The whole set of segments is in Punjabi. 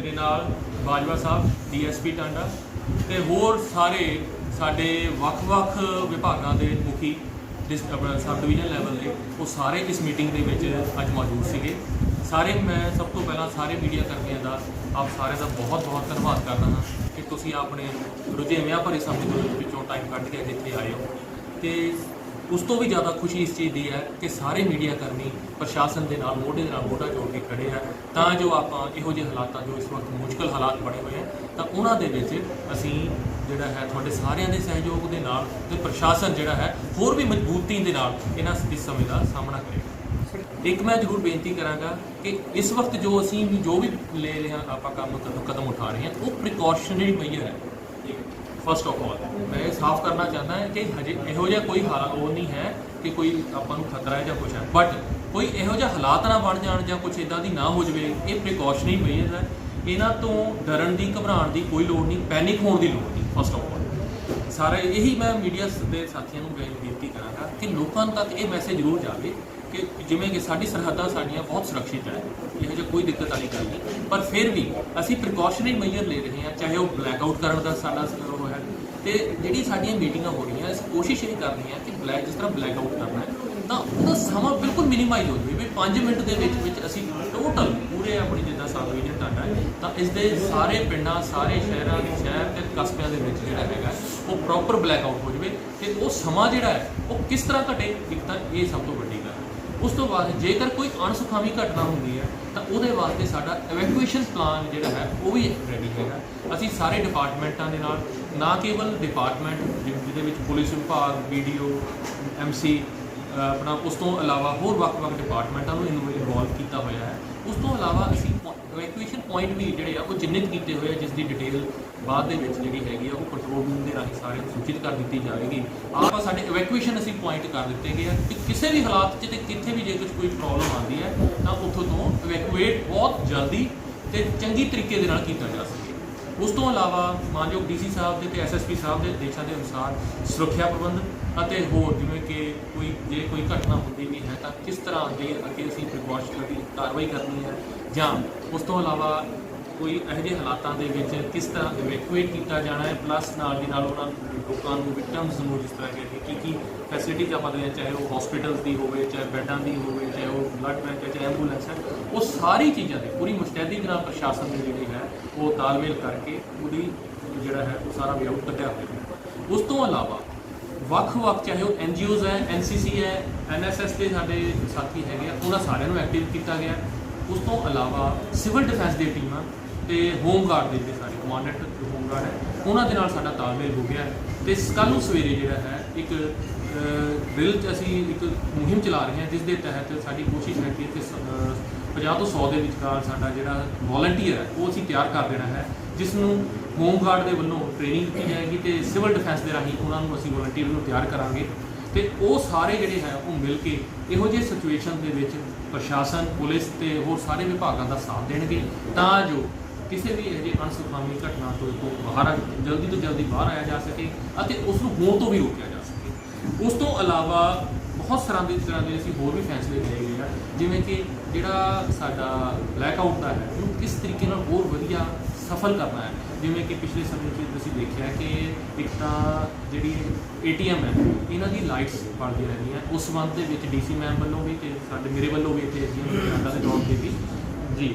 ਮੇਰੇ ਨਾਲ ਬਾਜਵਾ ਸਾਹਿਬ, ਡੀਐਸਪੀ ਟਾਂਡਾ ਤੇ ਹੋਰ ਸਾਰੇ ਸਾਡੇ ਵੱਖ-ਵੱਖ ਵਿਭਾਗਾਂ ਦੇ ਮੁਖੀ, ਡਿਸ ਆਪਣਾ ਸਬ ਡਿਵੀਜ਼ਨ ਲੈਵਲ ਦੇ, ਉਹ ਸਾਰੇ ਇਸ ਮੀਟਿੰਗ ਦੇ ਵਿੱਚ ਅੱਜ ਮੌਜੂਦ ਸੀਗੇ। ਸਾਰੇ ਮੈਂ ਸਭ ਤੋਂ ਪਹਿਲਾਂ ਸਾਰੇ ਮੀਡੀਆ ਕਰਮੀਆਂ ਦਾ, ਆਪ ਸਾਰਿਆਂ ਦਾ ਬਹੁਤ-ਬਹੁਤ ਧੰਨਵਾਦ ਕਰਦਾ ਹਾਂ ਕਿ ਤੁਸੀਂ ਆਪਣੇ ਰੁਝੇਵਿਆਂ ਭਰੇ ਸਮੇਂ ਦੇ ਵਿੱਚੋਂ ਟਾਈਮ ਕੱਢ ਕੇ ਇੱਥੇ ਆਏ ਹੋ। ਤੇ ਉਸ ਤੋਂ ਵੀ ਜ਼ਿਆਦਾ ਖੁਸ਼ੀ ਇਸ ਚੀਜ਼ ਦੀ ਹੈ ਕਿ ਸਾਰੇ ਮੀਡੀਆ ਕਰਮੀ ਪ੍ਰਸ਼ਾਸਨ ਦੇ ਨਾਲ, ਮੋਢੇ ਦੇ ਨਾਲ ਮੋਢਾ ਜੋੜ ਕੇ ਖੜੇ ਆ। ਤਾਂ ਜੋ ਆਪਾਂ ਇਹੋ ਜਿਹੇ ਹਾਲਾਤਾਂ ਜੋ ਇਸ ਵਕਤ ਮੁਸ਼ਕਲ ਹਾਲਾਤ ਬਣੇ ਹੋਏ ਆ, ਤਾਂ ਉਹਨਾਂ ਦੇ ਵਿੱਚ ਅਸੀਂ ਜਿਹੜਾ ਹੈ ਤੁਹਾਡੇ ਸਾਰਿਆਂ ਦੇ ਸਹਿਯੋਗ ਦੇ ਨਾਲ ਤੇ ਪ੍ਰਸ਼ਾਸਨ ਜਿਹੜਾ ਹੈ ਹੋਰ ਵੀ ਮਜ਼ਬੂਤੀ ਦੇ ਨਾਲ ਇਹਨਾਂ ਇਸ ਸਮੇਂ ਦਾ ਸਾਹਮਣਾ ਕਰੇਗਾ। ਇੱਕ ਮੈਂ ਜ਼ਰੂਰ ਬੇਨਤੀ ਕਰਾਂਗਾ ਕਿ ਇਸ ਵਕਤ ਜੋ ਅਸੀਂ ਜੋ ਵੀ ਲੈ ਰਹੇ ਹਾਂ ਆਪਾਂ ਕੰਮ ਕਦਮ ਕਦਮ ਉਠਾ ਰਹੇ ਹਾਂ, ਉਹ ਪ੍ਰੀਕਾਸ਼ਨਰੀ ਮੈਜਰ ਹੈ। ਫਸਟ ਆਫ ਆਲ ਮੈਂ ਇਹ ਸਾਫ਼ ਕਰਨਾ ਚਾਹੁੰਦਾ ਹਾਂ ਕਿ ਹਜੇ ਇਹੋ ਜਿਹਾ ਕੋਈ ਹਾਲ ਉਹ ਨਹੀਂ ਹੈ ਕਿ ਕੋਈ ਆਪਾਂ ਨੂੰ ਖਤਰਾ ਹੈ ਜਾਂ ਕੁਝ ਹੈ। ਬਟ ਕੋਈ ਇਹੋ ਜਿਹਾ ਹਾਲਾਤ ਨਾ ਬਣ ਜਾਣ ਜਾਂ ਕੁਝ ਇਦਾਂ ਦੀ ਨਾ ਹੋ ਜਵੇ, ਇਹ ਪ੍ਰੀਕਾਸ਼ਨਰੀ ਮੈਜਰ ਹੈ। ਇਹਨਾਂ ਤੋਂ ਡਰਨ ਦੀ, ਘਬਰਾਉਣ ਦੀ ਕੋਈ ਲੋੜ ਨਹੀਂ ਪੈਨਿਕ ਹੋਣ ਦੀ ਲੋੜ ਨਹੀਂ ਫਸਟ ਆਫ ਆਲ ਸਾਰੇ ਇਹੀ ਮੈਂ ਮੀਡੀਆ ਦੇ ਸਾਥੀਆਂ ਨੂੰ ਬੇਨਤੀ ਕਰਾਂਗਾ ਕਿ ਲੋਕਾਂ ਤੱਕ ਇਹ ਮੈਸੇਜ ਜ਼ਰੂਰ ਜਾਵੇ ਕਿ ਜਿਵੇਂ ਕਿ ਸਾਡੀ ਸਰਹੱਦਾਂ ਸਾਡੀਆਂ ਬਹੁਤ ਸੁਰੱਖਿਅਤ ਹੈ, ਇਹੋ ਜਿਹਾ ਕੋਈ ਦਿੱਕਤ ਵਾਲੀ ਗੱਲ ਨਹੀਂ। ਪਰ ਫਿਰ ਵੀ ਅਸੀਂ ਪ੍ਰੀਕਾਸ਼ਨਰੀ ਮੈਜਰ ਲੈ ਰਹੇ ਹਾਂ, ਚਾਹੇ ਉਹ ਬਲੈਕ ਆਊਟ ਕਰਨ ਦਾ ਸਾਡਾ ਤੇ ਜਿਹੜੀ ਸਾਡੀਆਂ ਮੀਟਿੰਗਾਂ ਹੋ ਰਹੀਆਂ, ਅਸੀਂ ਕੋਸ਼ਿਸ਼ ਇਹ ਕਰ ਰਹੇ ਕਿ ਬਲੈਕ ਜਿਸ ਤਰ੍ਹਾਂ ਬਲੈਕ ਆਊਟ ਕਰਨਾ ਹੈ, ਤਾਂ ਉਹਦਾ ਸਮਾਂ ਬਿਲਕੁਲ ਮਿਨੀਮਾਈਜ਼ ਹੋ ਜਾਵੇ ਵੀ 5 ਮਿੰਟ ਦੇ ਵਿੱਚ ਵਿੱਚ ਅਸੀਂ ਟੋਟਲ ਪੂਰੇ ਆਪਣੀ ਜਿੱਦਾਂ ਸਬ ਡਿਵੀਜ਼ਨ ਤੁਹਾਡਾ ਹੈ, ਤਾਂ ਇਸ ਦੇ ਸਾਰੇ ਪਿੰਡਾਂ, ਸਾਰੇ ਸ਼ਹਿਰਾਂ ਦੇ ਸ਼ਹਿਰ ਤੇ ਕਸਬਿਆਂ ਦੇ ਵਿੱਚ ਜਿਹੜਾ ਹੈਗਾ, ਉਹ ਪ੍ਰੋਪਰ ਬਲੈਕ ਆਊਟ ਹੋ ਜਾਵੇ ਤੇ ਉਹ ਸਮਾਂ ਜਿਹੜਾ ਹੈ, ਉਹ ਕਿਸ ਤਰ੍ਹਾਂ ਘਟੇ, ਇੱਕ ਤਾਂ ਇਹ ਸਭ ਤੋਂ ਵੱਡੀ ਗੱਲ ਹੈ। ਉਸ ਤੋਂ ਬਾਅਦ ਜੇਕਰ ਕੋਈ ਅਣਸੁਖਾਵੀ ਘਟਨਾ ਹੁੰਦੀ ਹੈ, ਤਾਂ ਉਹਦੇ ਵਾਸਤੇ ਸਾਡਾ ਇਵੈਕੂਏਸ਼ਨ ਪਲਾਨ ਜਿਹੜਾ ਹੈ, ਉਹ ਵੀ ਰੈਡੀ ਹੈਗਾ। ਅਸੀਂ ਸਾਰੇ ਡਿਪਾਰਟਮੈਂਟਾਂ ਦੇ ਨਾਲ ਨਾ ਕੇਵਲ ਡਿਪਾਰਟਮੈਂਟ ਜਿਹਦੇ ਵਿੱਚ ਪੁਲਿਸ ਵਿਭਾਗ ਵੀਡੀਓ ਐਮਸੀ ਆਪਣਾ ਉਸ ਤੋਂ ਇਲਾਵਾ ਹੋਰ ਵੱਖ-ਵੱਖ ਡਿਪਾਰਟਮੈਂਟਾਂ ਨੂੰ ਇਨਵੋਲਵ ਕੀਤਾ ਹੋਇਆ ਹੈ। ਉਸ ਤੋਂ ਇਲਾਵਾ ਅਸੀਂ ਇਵੈਕੂਏਸ਼ਨ ਪੁਆਇੰਟ ਵੀ ਜਿਹੜੇ ਆ, ਉਹ ਚਿੰਨ੍ਹਿਤ ਕੀਤੇ ਹੋਏ ਆ, ਜਿਸ ਦੀ ਡਿਟੇਲ ਬਾਅਦ ਦੇ ਵਿੱਚ ਜਿਹੜੀ ਹੈਗੀ ਆ, ਉਹ ਕੰਟਰੋਲ ਰੂਮ ਦੇ ਰਾਹੀਂ ਸਾਰੇ ਸੂਚਿਤ ਕਰ ਦਿੱਤੀ ਜਾਵੇਗੀ ਆਪਾਂ ਸਾਡੇ ਇਵੈਕੂਏਸ਼ਨ ਅਸੀਂ ਪੁਆਇੰਟ ਕਰ ਦਿੱਤੇ ਗਏ ਆ ਕਿ ਕਿਸੇ ਵੀ ਹਾਲਾਤ 'ਚ ਤੇ ਕਿੱਥੇ ਵੀ ਜੇ ਕੁਝ ਕੋਈ ਪ੍ਰੋਬਲਮ ਆਉਂਦੀ ਹੈ, ਤਾਂ ਉੱਥੋਂ ਤੋਂ ਇਵੈਕੂਏਟ ਬਹੁਤ ਜਲਦੀ ਤੇ ਚੰਗੀ ਤਰੀਕੇ ਦੇ ਨਾਲ ਕੀਤਾ ਜਾ ਸਕੇ। ਉਸ ਤੋਂ ਇਲਾਵਾ ਮਾਨਯੋਗ ਡੀਸੀ ਸਾਹਿਬ ਦੇ ਤੇ ਐਸਐਸਪੀ ਸਾਹਿਬ ਦੇ ਦੇਸ਼ਾਂ ਦੇ ਅਨੁਸਾਰ ਸੁਰੱਖਿਆ ਪ੍ਰਬੰਧ ਅਤੇ ਹੋਰ ਜਿਵੇਂ ਕਿ ਕੋਈ ਜੇ ਕੋਈ ਘਟਨਾ ਹੁੰਦੀ ਵੀ ਹੈ ਤਾਂ ਕਿਸ ਤਰ੍ਹਾਂ ਦੇ ਅੱਗੇ ਅਸੀਂ ਪ੍ਰੀਕਾਸ਼ਨ ਦੀ ਕਾਰਵਾਈ ਕਰਨੀ ਹੈ ਜਾਂ ਉਸ ਤੋਂ ਇਲਾਵਾ ਕੋਈ ਇਹੋ ਜਿਹੇ ਹਾਲਾਤਾਂ ਦੇ ਵਿੱਚ ਕਿਸ ਤਰ੍ਹਾਂ ਇਵੈਕੂਏਟ ਕੀਤਾ ਜਾਣਾ ਹੈ? ਪਲੱਸ ਨਾਲ ਦੀ ਨਾਲ ਉਹਨਾਂ ਲੋਕਾਂ ਨੂੰ ਵਿਕਟਮਸ ਨੂੰ ਜਿਸ ਤਰ੍ਹਾਂ ਕਿ ਕੀ ਕੀ ਫੈਸਿਲਿਟੀਜ਼ ਆਪਾਂ ਦੇ ਚਾਹੇ ਉਹ ਹਸਪੀਟਲਸ ਦੀ ਹੋਵੇ, ਚਾਹੇ ਬੈੱਡਾਂ ਦੀ ਹੋਵੇ, ਚਾਹੇ ਉਹ ਬਲੱਡ ਬੈਂਕ ਹੈ, ਚਾਹੇ ਐਂਬੂਲੈਂਸ ਹੈ, ਉਹ ਸਾਰੀ ਚੀਜ਼ਾਂ ਦੀ ਪੂਰੀ ਮੁਸਤੈਦੀ ਦੇ ਨਾਲ ਪ੍ਰਸ਼ਾਸਨ ਦੀ ਜਿਹੜੀ ਹੈ, ਉਹ ਤਾਲਮੇਲ ਕਰਕੇ ਉਹਦੀ ਜਿਹੜਾ ਹੈ, ਉਹ ਸਾਰਾ ਵਿਆਉਟ ਕੱਢਿਆ ਹੋਇਆ ਉਸ ਤੋਂ ਇਲਾਵਾ ਵੱਖ-ਵੱਖ ਚਾਹੇ ਉਹ ਐਨਜੀਓਜ਼ ਹੈ ਐਨਸੀਸੀ ਹੈ ਐਨਐਸਐਸ ਦੇ ਸਾਡੇ ਸਾਥੀ ਹੈਗੇ ਆ, ਉਹਨਾਂ ਸਾਰਿਆਂ ਨੂੰ ਐਕਟਿਵ ਕੀਤਾ ਗਿਆ ਉਸ ਤੋਂ ਇਲਾਵਾ ਸਿਵਲ ਡਿਫੈਂਸ ਦੀਆਂ ਟੀਮਾਂ ਤੇ ਹੋਮ ਗਾਰਡ ਦੇ ਜਿਹੜੇ ਸਾਡੇ ਕਮਾਂਡੈਂਟ ਹੋਮ ਗਾਰਡ ਹੈ, ਉਹਨਾਂ ਦੇ ਨਾਲ ਸਾਡਾ ਤਾਲਮੇਲ ਹੋ ਗਿਆ ਹੈ। ਤੇ ਕੱਲ੍ਹ ਨੂੰ ਸਵੇਰੇ ਜਿਹੜਾ ਹੈ, ਇੱਕ ਡਰਿਲ 'ਚ ਅਸੀਂ ਇੱਕ ਮੁਹਿੰਮ ਚਲਾ ਰਹੇ ਹਾਂ ਜਿਸ ਦੇ ਤਹਿਤ ਸਾਡੀ ਕੋਸ਼ਿਸ਼ ਹੈ ਕਿ ਇੱਥੇ ਸ- ਅਹ 50 ਤੋਂ 100 ਦੇ ਵਿਚਕਾਰ ਸਾਡਾ ਜਿਹੜਾ ਵੋਲੰਟੀਅਰ ਹੈ, ਉਹ ਅਸੀਂ ਤਿਆਰ ਕਰ ਦੇਣਾ ਹੈ, ਜਿਸ ਨੂੰ ਹੋਮ ਗਾਰਡ ਦੇ ਵੱਲੋਂ ਟ੍ਰੇਨਿੰਗ ਦਿੱਤੀ ਜਾਏਗੀ ਤੇ ਸਿਵਲ ਡਿਫੈਂਸ ਦੇ ਰਾਹੀਂ ਉਹਨਾਂ ਨੂੰ ਅਸੀਂ ਵੋਲੰਟੀਅਰ ਨੂੰ ਤਿਆਰ ਕਰਾਂਗੇ। ਤੇ ਉਹ ਸਾਰੇ ਜਿਹੜੇ ਹੈ, ਉਹ ਮਿਲ ਕੇ ਇਹੋ ਜਿਹੇ ਸਿਚੁਏਸ਼ਨ ਦੇ ਵਿੱਚ ਪ੍ਰਸ਼ਾਸਨ, ਪੁਲਿਸ ਤੇ ਹੋਰ ਸਾਰੇ ਵਿਭਾਗਾਂ ਦਾ ਸਾਥ ਦੇਣਗੇ, ਤਾਂ ਜੋ ਕਿਸੇ ਵੀ ਇਹੋ ਜਿਹੀ ਅਣਸੁਖਾਵੀ ਘਟਨਾ ਤੋਂ ਤੋਂ ਬਾਹਰ ਜਲਦੀ ਤੋਂ ਜਲਦੀ ਬਾਹਰ ਆਇਆ ਜਾ ਸਕੇ ਅਤੇ ਉਸ ਨੂੰ ਹੋਣ ਤੋਂ ਵੀ ਰੋਕਿਆ ਜਾ ਸਕੇ। ਉਸ ਤੋਂ ਇਲਾਵਾ ਬਹੁਤ ਤਰ੍ਹਾਂ ਦੇ ਤਰ੍ਹਾਂ ਦੇ ਅਸੀਂ ਹੋਰ ਵੀ ਫੈਸਲੇ ਲਏ ਗਏ ਆ, ਜਿਵੇਂ ਕਿ ਜਿਹੜਾ ਸਾਡਾ ਬਲੈਕ ਆਊਟ ਦਾ ਹੈ, ਉਹਨੂੰ ਕਿਸ ਤਰੀਕੇ ਨਾਲ ਹੋਰ ਵਧੀਆ ਸਫਲ ਕਰਨਾ ਹੈ? ਜਿਵੇਂ ਕਿ ਪਿਛਲੇ ਸਮੇਂ 'ਚ ਤੁਸੀਂ ਦੇਖਿਆ ਕਿ ਇੱਕ ਤਾਂ ਜਿਹੜੀ ਏਟੀਐਮ ਹੈ, ਇਹਨਾਂ ਦੀ ਲਾਈਟਸ ਬਲਦੀਆਂ ਰਹਿੰਦੀਆਂ ਉਸ ਸੰਬੰਧ ਦੇ ਵਿੱਚ ਡੀਸੀ ਮੈਮ ਵੱਲੋਂ ਵੀ ਤੇ ਸਾਡੇ ਮੇਰੇ ਵੱਲੋਂ ਵੀ ਇੱਥੇ ਅਸੀਂ ਕੈਨੇਡਾ ਦੇ ਤੌਰ ਤੇ ਵੀ। ਜੀ।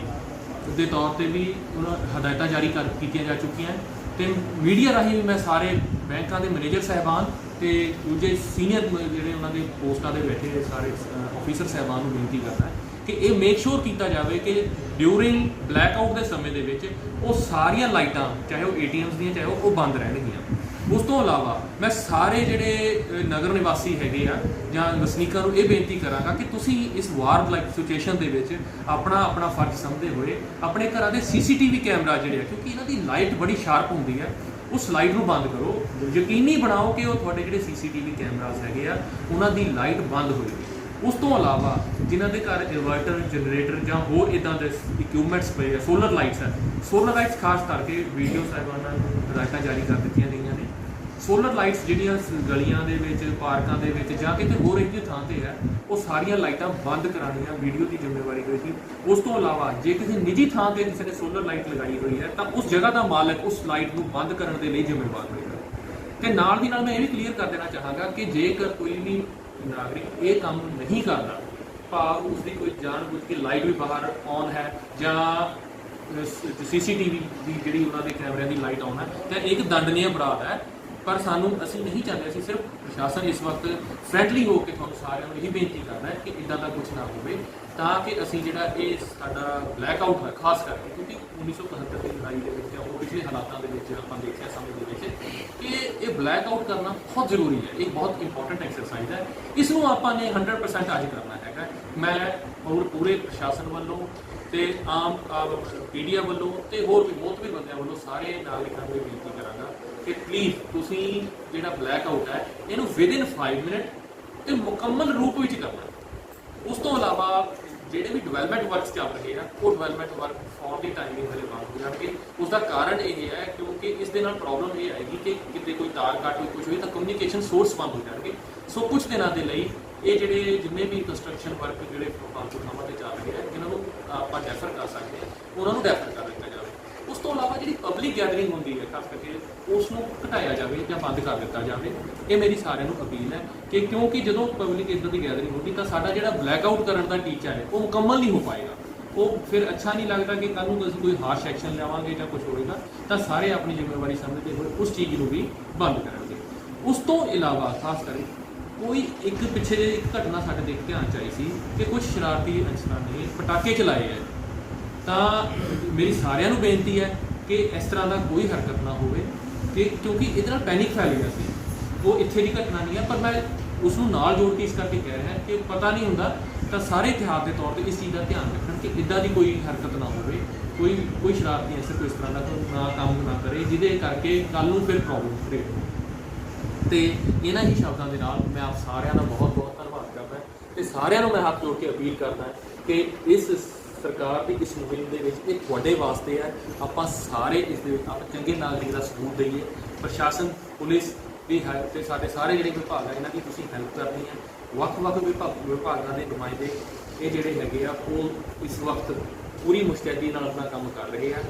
ਦੇ ਤੌਰ ਤੇ ਵੀ ਉਹਨਾਂ ਹਦਾਇਤਾਂ ਜਾਰੀ ਕਰ ਕੀਤੀਆਂ ਜਾ ਚੁੱਕੀਆਂ ਹੈ। ਤੇ ਮੀਡੀਆ ਰਾਹੀਂ ਵੀ ਮੈਂ ਸਾਰੇ ਬੈਂਕਾਂ ਦੇ ਮੈਨੇਜਰ ਸਹਿਬਾਨ ਤੇ ਦੂਜੇ ਸੀਨੀਅਰ ਜਿਹੜੇ ਉਹਨਾਂ ਦੇ ਪੋਸਟਾਂ ਦੇ ਬੈਠੇ ਸਾਰੇ ਆਫੀਸਰ ਸਹਿਬਾਨ ਨੂੰ ਬੇਨਤੀ ਕਰਦਾ ਕਿ ਇਹ ਮੇਕ ਸ਼ੋਰ ਕੀਤਾ ਜਾਵੇ ਕਿ ਡਿਊਰਿੰਗ ਬਲੈਕ ਆਊਟ ਦੇ ਸਮੇਂ ਦੇ ਵਿੱਚ ਉਹ ਸਾਰੀਆਂ ਲਾਈਟਾਂ, ਚਾਹੇ ਉਹ ਏਟੀਐਮਸ ਦੀਆਂ, ਚਾਹੇ ਉਹ ਬੰਦ ਰਹਿਣਗੀਆਂ। ਉਸ ਤੋਂ ਇਲਾਵਾ ਮੈਂ ਸਾਰੇ ਜਿਹੜੇ ਨਗਰ ਨਿਵਾਸੀ ਹੈਗੇ ਆ ਜਾਂ ਵਸਨੀਕਾਂ ਨੂੰ ਇਹ ਬੇਨਤੀ ਕਰਾਂਗਾ ਕਿ ਤੁਸੀਂ ਇਸ ਵਾਰ ਲਾਈਕ ਸਿਚੁਏਸ਼ਨ ਦੇ ਵਿੱਚ ਆਪਣਾ ਆਪਣਾ ਫਰਜ਼ ਸਮਝਦੇ ਹੋਏ ਆਪਣੇ ਘਰਾਂ ਦੇ ਸੀਸੀਟੀਵੀ ਕੈਮਰਾ ਜਿਹੜੇ ਆ, ਕਿਉਂਕਿ ਇਹਨਾਂ ਦੀ ਲਾਈਟ ਬੜੀ ਸ਼ਾਰਪ ਹੁੰਦੀ ਹੈ ਉਸ ਲਾਈਟ ਨੂੰ ਬੰਦ ਕਰੋ। ਯਕੀਨੀ ਬਣਾਓ ਕਿ ਉਹ ਤੁਹਾਡੇ ਜਿਹੜੇ ਸੀਸੀਟੀਵੀ ਕੈਮਰਾਸ ਹੈਗੇ ਆ, ਉਹਨਾਂ ਦੀ ਲਾਈਟ ਬੰਦ ਹੋ ਜਾਵੇ। ਉਸ ਤੋਂ ਇਲਾਵਾ ਜਿਨ੍ਹਾਂ ਦੇ ਘਰ ਇਨਵਰਟਰ, ਜਨਰੇਟਰ ਜਾਂ ਹੋਰ ਇਦਾਂ ਦੇ ਇਕਵਿਪਮੈਂਟਸ ਪਏ ਆ ਸੋਲਰ ਲਾਈਟਸ ਆ ਸੋਲਰ ਲਾਈਟਸ ਖਾਸ ਕਰਕੇ ਵੀਡੀਓ ਸਾਹਿਬਾਨਾਂ ਨੂੰ ਹਦਾਇਤਾਂ ਜਾਰੀ ਕਰ ਦਿੱਤੀਆਂ ਗਈਆਂ ਨੇ। ਸੋਲਰ ਲਾਈਟਸ ਜਿਹੜੀਆਂ ਗਲੀਆਂ ਦੇ ਵਿੱਚ, ਪਾਰਕਾਂ ਦੇ ਵਿੱਚ ਜਾਂ ਕਿਤੇ ਹੋਰ ਇੱਕ ਥਾਂ ਤੇ ਹੈ, ਉਹ ਸਾਰੀਆਂ ਲਾਈਟਾਂ ਬੰਦ ਕਰਾਉਣੀਆਂ ਵੀਡੀਓ ਦੀ ਜ਼ਿੰਮੇਵਾਰੀ ਹੋਏਗੀ ਉਸ ਤੋਂ ਇਲਾਵਾ ਜੇ ਕਿਸੇ ਨਿੱਜੀ ਥਾਂ ਤੇ ਕਿਸੇ ਨੇ ਸੋਲਰ ਲਾਈਟ ਲਗਾਈ ਹੋਈ ਹੈ, ਤਾਂ ਉਸ ਜਗ੍ਹਾ ਦਾ ਮਾਲਕ ਉਸ ਲਾਈਟ ਨੂੰ ਬੰਦ ਕਰਨ ਦੇ ਲਈ ਜ਼ਿੰਮੇਵਾਰ ਹੋਏਗਾ। ਤੇ ਨਾਲ ਦੀ ਨਾਲ ਮੈਂ ਇਹ ਵੀ ਕਲੀਅਰ ਕਰ ਦੇਣਾ ਚਾਹਾਂਗਾ ਕਿ ਜੇਕਰ ਕੋਈ ਵੀ ਨਾਗਰਿਕ ਇਹ ਕੰਮ ਨਹੀਂ ਕਰਦਾ ਭਾਵ ਉਸ ਦੀ ਕੋਈ ਜਾਣਬੁੱਝ ਕੇ ਲਾਈਟ ਵੀ ਬਾਹਰ ਔਨ ਹੈ ਜਾਂ ਸੀਸੀਟੀਵੀ ਦੀ ਜਿਹੜੀ ਉਹਨਾਂ ਦੇ ਕੈਮਰਿਆਂ ਦੀ ਲਾਈਟ ਆਨ ਹੈ, ਤਾਂ ਇੱਕ ਦੰਡਨੀय ਅਪਰਾਧ ਹੈ। ਪਰ ਸਾਨੂੰ ਅਸੀਂ ਨਹੀਂ ਚਾਹੁੰਦੇ, ਅਸੀਂ ਸਿਰਫ ਪ੍ਰਸ਼ਾਸਨ ਇਸ ਵਕਤ ਫ੍ਰੈਂਡਲੀ ਹੋ ਕੇ ਤੁਹਾਨੂੰ ਸਾਰਿਆਂ ਨੂੰ ਇਹ ਬੇਨਤੀ ਕਰਦਾ ਹੈ ਕਿ ਇਦਾਂ ਦਾ ਕੁਝ ਨਾ ਹੋਵੇ, ਤਾਂ ਕਿ ਅਸੀਂ ਜਿਹੜਾ ਇਹ ਸਾਡਾ ਬਲੈਕ ਆਊਟ ਹੈ ਖਾਸ ਕਰਕੇ ਕਿਉਂਕਿ 1971 ਦੀ ਲੜਾਈ ਦੇ ਵਿੱਚ ਜਾਂ ਉਹ ਪਿਛਲੇ ਹਾਲਾਤਾਂ ਦੇ ਵਿੱਚ ਆਪਾਂ ਦੇਖਿਆ ਸਮੇਂ ਦੇ ਵਿੱਚ ਕਿ ਇਹ ਬਲੈਕ ਆਊਟ ਕਰਨਾ ਬਹੁਤ ਜ਼ਰੂਰੀ ਹੈ, ਇਹ ਬਹੁਤ ਇੰਪੋਰਟੈਂਟ ਐਕਸਰਸਾਈਜ਼ ਹੈ। ਇਸ ਨੂੰ ਆਪਾਂ ਨੇ 100% ਅੱਜ ਕਰਨਾ ਹੈਗਾ। ਮੈਂ ਹੋਰ ਪੂਰੇ ਪ੍ਰਸ਼ਾਸਨ ਵੱਲੋਂ ਤੇ ਆਮ ਪੀਡੀਆ ਵੱਲੋਂ ਤੇ ਹੋਰ ਵੀ ਬਹੁਤ ਵੀ ਬੰਦਿਆਂ ਵੱਲੋਂ ਸਾਰੇ ਨਾਗਰਿਕਾਂ ਨੂੰ ਬੇਨਤੀ ਕਰਾਂ ਕਿ ਪਲੀਜ਼ ਤੁਸੀਂ ਜਿਹੜਾ ਬਲੈਕ ਆਊਟ ਹੈ, ਇਹਨੂੰ ਵਿਦਿਨ 5 ਮਿੰਟ ਤੇ ਮੁਕੰਮਲ ਰੂਪ ਵਿੱਚ ਕਰਨਾ ਉਸ ਤੋਂ ਇਲਾਵਾ ਜਿਹੜੇ ਵੀ ਡਿਵੈਲਪਮੈਂਟ ਵਰਕਸ ਚੱਲ ਰਹੇ ਆ, ਉਹ ਡਿਵੈਲਪਮੈਂਟ ਵਰਕ ਫॉर ਦੀ ਟਾਈਮਿੰਗ ਹਲੇ ਬੰਦ ਹੋ ਜਾਣਗੇ। ਉਸ ਦਾ ਕਾਰਨ ਇਹ ਹੈ ਕਿਉਂਕਿ ਇਸ ਦੇ ਨਾਲ ਪ੍ਰੋਬਲਮ ਇਹ ਆਏਗੀ ਕਿ ਕਿਤੇ ਕੋਈ ਤਾਰ ਕੱਟ ਹੋਈ ਕੁਝ ਹੋਈ, ਤਾਂ ਕਮਿਊਨੀਕੇਸ਼ਨ ਸੋਰਸ ਬੰਦ ਹੋ ਜਾਣਗੇ। ਸੋ ਕੁਝ ਦਿਨਾਂ ਦੇ ਲਈ ਇਹ ਜਿਹੜੇ ਜਿੰਨੇ ਵੀ ਕੰਸਟਰਕਸ਼ਨ ਵਰਕ ਜਿਹੜੇ ਫਾਲਤੂ ਥਾਵਾਂ ਤੇ ਚੱਲ ਰਹੇ ਆ, ਇਹਨਾਂ ਨੂੰ ਆਪਾਂ ਡੈਫਰ ਕਰ ਸਕਦੇ ਆ। ਉਹਨਾਂ ਨੂੰ ਡੈਫਰ ਕਰ ਦਿੱਤਾ ਜਾਵੇ। ਤੋਂ ਇਲਾਵਾ ਜਿਹੜੀ ਪਬਲਿਕ ਗੈਦਰਿੰਗ ਹੁੰਦੀ ਹੈ, ਖਾਸ ਕਰਕੇ ਉਸ ਨੂੰ ਘਟਾਇਆ ਜਾਵੇ ਜਾਂ ਬੰਦ ਕਰ ਦਿੱਤਾ ਜਾਵੇ, ਇਹ ਮੇਰੀ ਸਾਰਿਆਂ ਨੂੰ ਅਪੀਲ ਹੈ ਕਿ ਕਿਉਂਕਿ ਜਦੋਂ ਪਬਲਿਕ ਇਦਾਂ ਦੀ ਗੈਦਰਿੰਗ ਹੁੰਦੀ, ਤਾਂ ਸਾਡਾ ਜਿਹੜਾ ਬਲੈਕ ਆਊਟ ਕਰਨ ਦਾ ਟੀਚਾ ਹੈ, ਉਹ ਮੁਕੰਮਲ ਨਹੀਂ ਹੋ ਪਾਏਗਾ। ਉਹ ਫਿਰ ਅੱਛਾ ਨਹੀਂ ਲੱਗਦਾ ਕਿ ਕੱਲ ਨੂੰ ਅਸੀਂ ਕੋਈ ਹਾਰਸ਼ ਐਕਸ਼ਨ ਲਵਾਂਗੇ ਜਾਂ ਕੁਝ ਹੋਏਗਾ, ਤਾਂ ਸਾਰੇ ਆਪਣੀ ਜ਼ਿੰਮੇਵਾਰੀ ਸਮਝਦੇ ਹੋਏ ਉਸ ਚੀਜ਼ ਨੂੰ ਵੀ ਬੰਦ ਕਰਨਗੇ। ਉਸ ਤੋਂ ਇਲਾਵਾ ਖਾਸ ਕਰਕੇ ਕੋਈ ਇੱਕ ਪਿੱਛੇ ਜੇ ਇੱਕ ਘਟਨਾ ਸਾਡੇ ਦੇਖ ਧਿਆਨ ਚ ਆਈ ਸੀ ਕਿ ਕੁਝ ਸ਼ਰਾਰਤੀ ਅਨਸਰਾਂ ਨੇ ਪਟਾਕੇ ਚਲਾਏ ਹੈ। ਤਾਂ ਮੇਰੀ ਸਾਰਿਆਂ ਨੂੰ ਬੇਨਤੀ ਹੈ ਕਿ ਇਸ ਤਰ੍ਹਾਂ ਦਾ ਕੋਈ ਹਰਕਤ ਨਾ ਹੋਵੇ ਕਿ ਕਿਉਂਕਿ ਇਹਦੇ ਨਾਲ ਪੈਨਿਕ ਫੈਲ ਗਿਆ ਸੀ ਉਹ ਇੱਥੇ ਦੀ ਘਟਨਾ ਨਹੀਂ ਹੈ ਪਰ ਮੈਂ ਉਸ ਨੂੰ ਨਾਲ ਜੋੜ ਕੇ ਇਸ ਕਰਕੇ ਕਹਿ ਰਿਹਾ ਕਿ ਪਤਾ ਨਹੀਂ ਹੁੰਦਾ ਤਾਂ ਸਾਰੇ ਇਤਿਹਾਸ ਦੇ ਤੌਰ ਤੇ ਇਸ ਚੀਜ਼ ਦਾ ਧਿਆਨ ਰੱਖਣ ਕਿ ਇਦਾਂ ਦੀ ਕੋਈ ਹਰਕਤ ਨਾ ਹੋਵੇ, ਕੋਈ ਕੋਈ ਸ਼ਰਾਰਤੀ ਐਸੇ ਕੋਈ ਇਸ ਤਰ੍ਹਾਂ ਦਾ ਨਾ ਕੰਮ ਨਾ ਕਰੇ, ਜਿਹਦੇ ਕਰਕੇ ਕੱਲ ਨੂੰ ਫਿਰ ਪ੍ਰੋਬਲਮ ਕ੍ਰੀਏਟ ਹੋਵੇ। ਤੇ ਇਹਨਾਂ ਹੀ ਸ਼ਬਦਾਂ ਦੇ ਨਾਲ ਮੈਂ ਆਪ ਸਾਰਿਆਂ ਦਾ ਬਹੁਤ ਬਹੁਤ ਧੰਨਵਾਦ ਕਰਦਾ ਤੇ ਸਾਰਿਆਂ ਨੂੰ ਮੈਂ ਹੱਥ ਜੋੜ ਕੇ ਅਪੀਲ ਕਰਦਾ ਕਿ ਇਸ ਸਰਕਾਰ ਦੀ ਇਸ ਮੁਹਿੰਮ ਦੇ ਵਿੱਚ ਇਹ ਤੁਹਾਡੇ ਵਾਸਤੇ ਹੈ। ਆਪਾਂ ਸਾਰੇ ਇਸ ਦੇ ਵਿੱਚ ਆਪਾਂ ਚੰਗੇ ਨਾਗਰਿਕ ਦਾ ਸਬੂਤ ਦਈਏ। ਪ੍ਰਸ਼ਾਸਨ, ਪੁਲਿਸ ਦੀ ਹੈ ਤੇ ਸਾਡੇ ਸਾਰੇ ਜਿਹੜੇ ਵਿਭਾਗ ਆ, ਇਹਨਾਂ ਦੀ ਤੁਸੀਂ ਹੈਲਪ ਕਰਨੀ ਹੈ। ਵੱਖ-ਵੱਖ ਵਿਭਾਗ ਵਿਭਾਗਾਂ ਦੇ ਨੁਮਾਇੰਦੇ ਇਹ ਜਿਹੜੇ ਹੈਗੇ ਆ, ਉਹ ਇਸ ਵਕਤ ਪੂਰੀ ਮੁਸਤੈਦੀ ਨਾਲ ਆਪਣਾ ਕੰਮ ਕਰ ਰਹੇ ਆ।